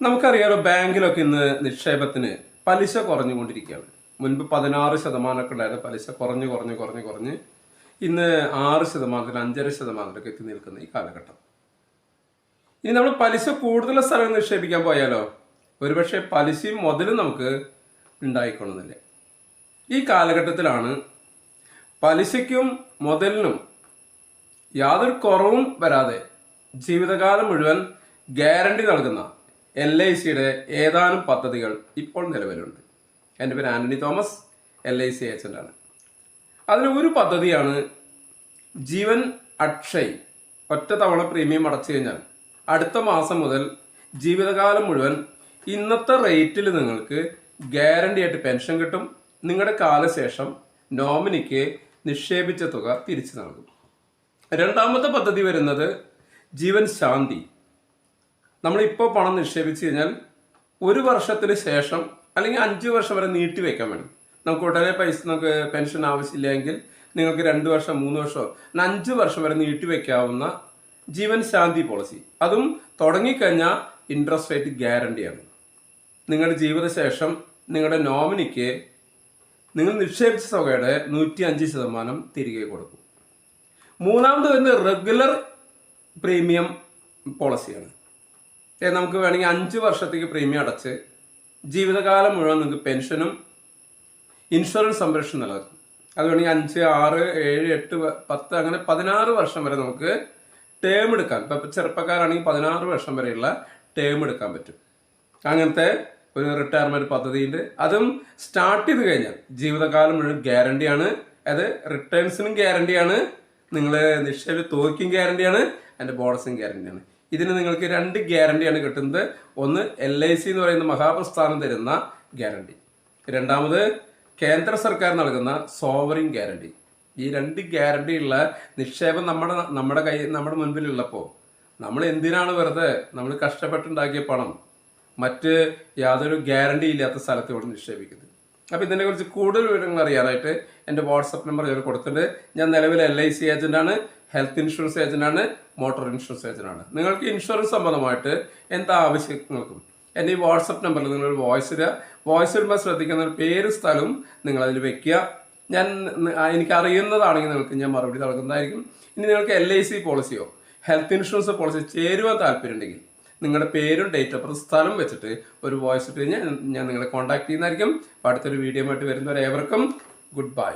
നമുക്കറിയാലോ ബാങ്കിലൊക്കെ ഇന്ന് നിക്ഷേപത്തിന് പലിശ കുറഞ്ഞുകൊണ്ടിരിക്കുകയാണ്. മുൻപ് പതിനാറ് ശതമാനമൊക്കെ ഉണ്ടായിരുന്ന. പലിശ കുറഞ്ഞ് കുറഞ്ഞ് കുറഞ്ഞ് കുറഞ്ഞ് ഇന്ന് ആറ് ശതമാനത്തിൽ അഞ്ചര ശതമാനത്തിലൊക്കെ എത്തി നിൽക്കുന്ന ഈ കാലഘട്ടം. ഇനി നമ്മൾ പലിശ കൂടുതൽ സ്ഥലം നിക്ഷേപിക്കാൻ പോയാലോ ഒരുപക്ഷെ പലിശയും മുതലും നമുക്ക് ഉണ്ടായിക്കൊള്ളുന്നില്ല. ഈ കാലഘട്ടത്തിലാണ് പലിശയ്ക്കും മുതലിനും യാതൊരു കുറവും വരാതെ ജീവിതകാലം മുഴുവൻ ഗ്യാരണ്ടി നൽകുന്ന എൽ ഐ സിയുടെ ഏതാനും പദ്ധതികൾ ഇപ്പോൾ നിലവിലുണ്ട്. എന്റെ പേര് Antony Thomas L I C ഏജന്റാണ് അതിൽ ഒരു പദ്ധതിയാണ് ജീവൻ അക്ഷയ് ഒറ്റ തവണ പ്രീമിയം അടച്ചു കഴിഞ്ഞാൽ അടുത്ത മാസം മുതൽ ജീവിതകാലം മുഴുവൻ ഇന്നത്തെ റേറ്റിൽ നിങ്ങൾക്ക് ഗ്യാരണ്ടി ആയിട്ട് പെൻഷൻ കിട്ടും. നിങ്ങളുടെ കാലശേഷം നോമിനിക്ക് നിക്ഷേപിച്ച തുക തിരിച്ചു നൽകും. രണ്ടാമത്തെ പദ്ധതി വരുന്നത് ജീവൻ ശാന്തി. നമ്മളിപ്പോൾ പണം നിക്ഷേപിച്ച് കഴിഞ്ഞാൽ ഒരു വർഷത്തിന് ശേഷം അല്ലെങ്കിൽ അഞ്ച് വർഷം വരെ നീട്ടി വെക്കാൻ വേണം. നമുക്ക് ഉടനെ പൈസ നമുക്ക് പെൻഷൻ ആവശ്യമില്ലെങ്കിൽ നിങ്ങൾക്ക് രണ്ട് വർഷം മൂന്ന് വർഷമോ അഞ്ച് വർഷം വരെ നീട്ടി വെക്കാവുന്ന ജീവൻ ശാന്തി പോളിസി. അതും തുടങ്ങിക്കഴിഞ്ഞാൽ ഇൻട്രസ്റ്റ് റേറ്റ് ഗ്യാരണ്ടിയാണ് നിങ്ങളുടെ ജീവിതശേഷം നിങ്ങളുടെ നോമിനിക്ക് നിങ്ങൾ നിക്ഷേപിച്ച തുകയുടെ നൂറ്റി അഞ്ച് ശതമാനം തിരികെ കൊടുക്കും. മൂന്നാമത് വരുന്നത് റെഗുലർ പ്രീമിയം പോളിസിയാണ് നമുക്ക് വേണമെങ്കിൽ അഞ്ച് വർഷത്തേക്ക് പ്രീമിയം അടച്ച് ജീവിതകാലം മുഴുവൻ നിങ്ങൾക്ക് പെൻഷനും ഇൻഷുറൻസ് സംരക്ഷണം നൽകും. അത് വേണമെങ്കിൽ അഞ്ച് ആറ് ഏഴ് എട്ട് പത്ത് അങ്ങനെ പതിനാറ് വർഷം വരെ നമുക്ക് ടേം എടുക്കാൻ ഇപ്പം ചെറുപ്പക്കാരാണെങ്കിൽ പതിനാറ് വർഷം വരെയുള്ള ടേം എടുക്കാൻ പറ്റും. അങ്ങനത്തെ ഒരു റിട്ടയർമെന്റ് പദ്ധതിയുണ്ട്. അതും സ്റ്റാർട്ട് ചെയ്ത് കഴിഞ്ഞാൽ ജീവിതകാലം മുഴുവൻ ഗ്യാരണ്ടിയാണ് അത് റിട്ടേൺസിനും ഗ്യാരണ്ടിയാണ് നിങ്ങൾ നിക്ഷേപ തോക്കിയും ഗ്യാരണ്ടിയാണ് അതിന്റെ ബോണസും ഗ്യാരണ്ടിയാണ് ഇതിന് നിങ്ങൾക്ക് രണ്ട് ഗ്യാരണ്ടിയാണ് കിട്ടുന്നത്. ഒന്ന് എൽ ഐ സി എന്ന് പറയുന്ന മഹാപ്രസ്ഥാനം തരുന്ന ഗ്യാരണ്ടി രണ്ടാമത് കേന്ദ്ര സർക്കാർ നൽകുന്ന സോവറിൻ ഗ്യാരണ്ടി ഈ രണ്ട് ഗ്യാരണ്ടിയുള്ള നിക്ഷേപം നമ്മുടെ നമ്മുടെ കൈ നമ്മുടെ മുൻപിലുള്ളപ്പോൾ നമ്മൾ എന്തിനാണ് വെറുതെ നമ്മൾ കഷ്ടപ്പെട്ടുണ്ടാക്കിയ പണം മറ്റ് യാതൊരു ഗ്യാരണ്ടി ഇല്ലാത്ത സ്ഥലത്ത് ഇവിടെ നിക്ഷേപിക്കുന്നത്? അപ്പോൾ ഇതിനെക്കുറിച്ച് കൂടുതൽ വിവരങ്ങൾ അറിയാനായിട്ട് എന്റെ വാട്സപ്പ് നമ്പർ ഞാൻ കൊടുത്തിട്ടുണ്ട്. ഞാൻ നിലവിൽ എൽ ഐ സി ഏജന്റാണ് ഹെൽത്ത് ഇൻഷുറൻസ് ഏജന്റാണ് മോട്ടോർ ഇൻഷുറൻസ് ഏജന്റാണ് നിങ്ങൾക്ക് ഇൻഷുറൻസ് സംബന്ധമായിട്ട് എന്താ ആവശ്യങ്ങൾക്കും എന്റെ ഈ വാട്സപ്പ് നമ്പറിൽ നിങ്ങൾ വോയിസ് ഇടുക. വോയിസ് ഇടുമ്പോൾ ശ്രദ്ധിക്കുന്ന പേര് സ്ഥലവും നിങ്ങൾ അതിൽ വെക്കുക. ഞാൻ എനിക്ക് അറിയുന്നതാണെങ്കിൽ നിങ്ങൾക്ക് ഞാൻ മറുപടി നൽകുന്നതായിരിക്കും. ഇനി നിങ്ങൾക്ക് എൽ ഐ സി പോളിസിയോ ഹെൽത്ത് ഇൻഷുറൻസ് പോളിസി ചേരുവാൻ താല്പര്യമുണ്ടെങ്കിൽ നിങ്ങളുടെ പേരും ഡേറ്റ് ഓഫ് സ്ഥലം വെച്ചിട്ട് ഒരു വോയിസ് ഇട്ട് കഴിഞ്ഞാൽ ഞാൻ നിങ്ങളെ കോൺടാക്ട് ചെയ്യുന്നതായിരിക്കും. അടുത്തൊരു വീഡിയോ ആയിട്ട് വരുന്നവരെ ഏവർക്കും ഗുഡ് ബൈ